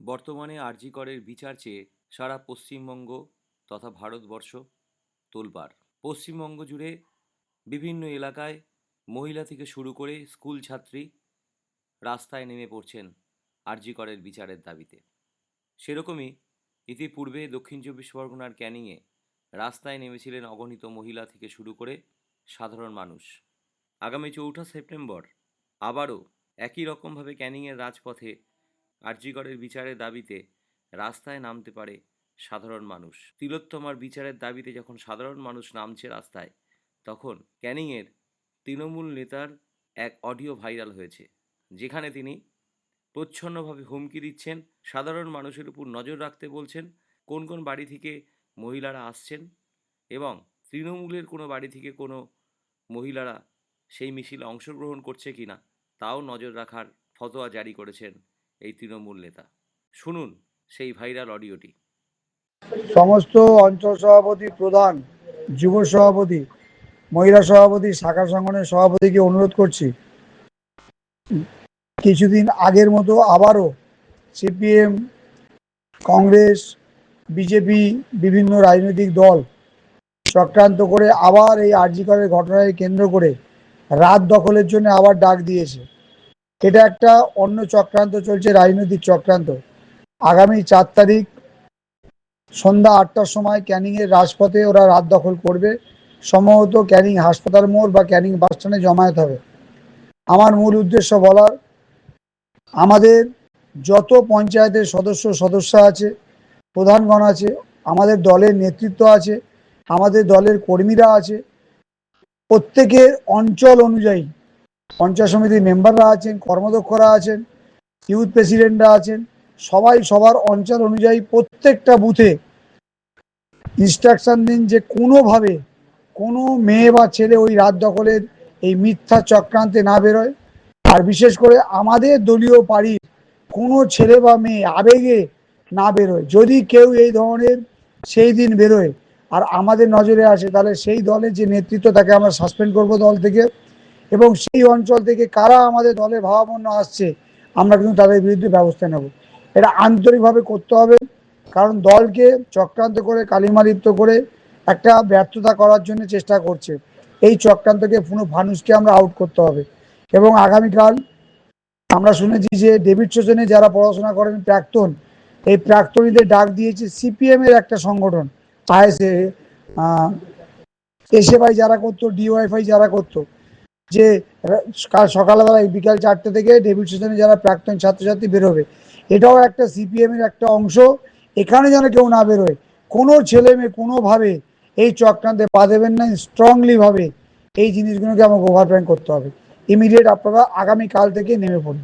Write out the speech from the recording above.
বর্তমানে আরজি করের বিচার চেয়ে সারা পশ্চিমবঙ্গ তথা ভারতবর্ষ তোলপাড়। পশ্চিমবঙ্গ জুড়ে বিভিন্ন এলাকায় মহিলা থেকে শুরু করে স্কুল ছাত্রী রাস্তায় নেমে পড়ছেন আরজি করের বিচারের দাবিতে। সেরকমই ইতিপূর্বে দক্ষিণ চব্বিশ পরগনার ক্যানিংয়ে রাস্তায় নেমেছিলেন অগণিত মহিলা থেকে শুরু করে সাধারণ মানুষ। আগামী চৌঠা সেপ্টেম্বর আবারও একই রকমভাবে ক্যানিংয়ের রাজপথে আরজিকরের বিচারের দাবিতে রাস্তায় নামতে পারে সাধারণ মানুষ। তিলোত্তমার বিচারের দাবিতে যখন সাধারণ মানুষ নামছে রাস্তায়, তখন ক্যানিংয়ের তৃণমূল নেতার এক অডিও ভাইরাল হয়েছে, যেখানে তিনি প্রচ্ছন্নভাবে হুমকি দিচ্ছেন, সাধারণ মানুষের উপর নজর রাখতে বলছেন, কোন কোন বাড়ি থেকে মহিলারা আসছেন এবং তৃণমূলের কোনো বাড়ি থেকে কোনো মহিলারা সেই মিছিলে অংশগ্রহণ করছে কিনা, তাও নজর রাখার ফতোয়া জারি করেছেন এই তৃণমূল নেতা। শুনুন সেই ভাইরাল অডিওটি। সমস্ত অঞ্চল সভাপতি, প্রধান, যুব সভাপতি, মহিলা সভাপতি, শাখা সংগঠনের সভাপতিকে অনুরোধ করছি, কিছুদিন আগের মতো আবারও সিপিএম, কংগ্রেস, বিজেপি, বিভিন্ন রাজনৈতিক দল চক্রান্ত করে আবার এই আরজিকরের ঘটনাকে কেন্দ্র করে রাত দখলের জন্য আবার ডাক দিয়েছে। এটা একটা অন্য চক্রান্ত চলছে, রাজনৈতিক চক্রান্ত। আগামী চার তারিখ সন্ধ্যা আটটার সময় ক্যানিংয়ের রাজপথে ওরা রাত দখল করবে। সম্ভবত ক্যানিং হাসপাতাল মোড় বা ক্যানিং বাস স্ট্যান্ডে জমায়েত হবে। আমার মূল উদ্দেশ্য বলার, আমাদের যত পঞ্চায়েতের সদস্য সদস্য আছে প্রধানগণ আছে, আমাদের দলের নেতৃত্ব আছে, আমাদের দলের কর্মীরা আছে, প্রত্যেকের অঞ্চল অনুযায়ী পঞ্চায়েত সমিতির মেম্বাররা আছেন, কর্মদক্ষরা আছেন ইউথ প্রেসিডেন্টরা আছেন, সবাই সবার অঞ্চল অনুযায়ী প্রত্যেকটা বুথে ইনস্ট্রাকশন দিন যে কোনোভাবে কোনো মেয়ে বা ছেলে ওই রাত দখলের এই মিথ্যা চক্রান্তে না বেরোয়। আর বিশেষ করে আমাদের দলীয় পার্টির কোনো ছেলে বা মেয়ে আবেগে না বেরোয়। যদি কেউ এই ধরনের সেই দিন বেরোয় আর আমাদের নজরে আসে, তাহলে সেই দলের যে নেতৃত্ব, তাকে আমরা সাসপেন্ড করব দল থেকে। এবং সেই অঞ্চল থেকে কারা আমাদের দলের ভাবাপন্ন আসছে, আমরা কিন্তু তাদের বিরুদ্ধে ব্যবস্থা নেব। এটা আন্তরিকভাবে করতে হবে, কারণ দলকে চক্রান্ত করে, কালিমালিপ্ত করে একটা ব্যর্থতা করার জন্য চেষ্টা করছে। এই চক্রান্তকে পুরো ফানুসকে আমরা আউট করতে হবে। এবং আগামীকাল আমরা শুনেছি যে ডেভিড সোজনে যারা পড়াশোনা করেন প্রাক্তন, এই প্রাক্তনীদের ডাক দিয়েছে সিপিএম এর একটা সংগঠন, আইএসএ এসএফআই যারা করতো, ডিওয়াইফআই যারা করতো যে কাল সকালবেলায় বিকাল চারটে থেকে ডেভিড সেশনে যারা প্রাক্তন ছাত্রছাত্রী বেরোবে, এটাও একটা সিপিএম এর একটা অংশ, এখানে যেন কেউ না বেরোয়। কোনো ছেলে মেয়ে কোনোভাবে এই চক্রান্তে পা দেবেন না স্ট্রংলি ভাবে এই জিনিসগুলোকে আমাকে ওভারপ্যান করতে হবে। ইমিডিয়েট আপনারা আগামী কাল থেকে নেমে পড়ুন।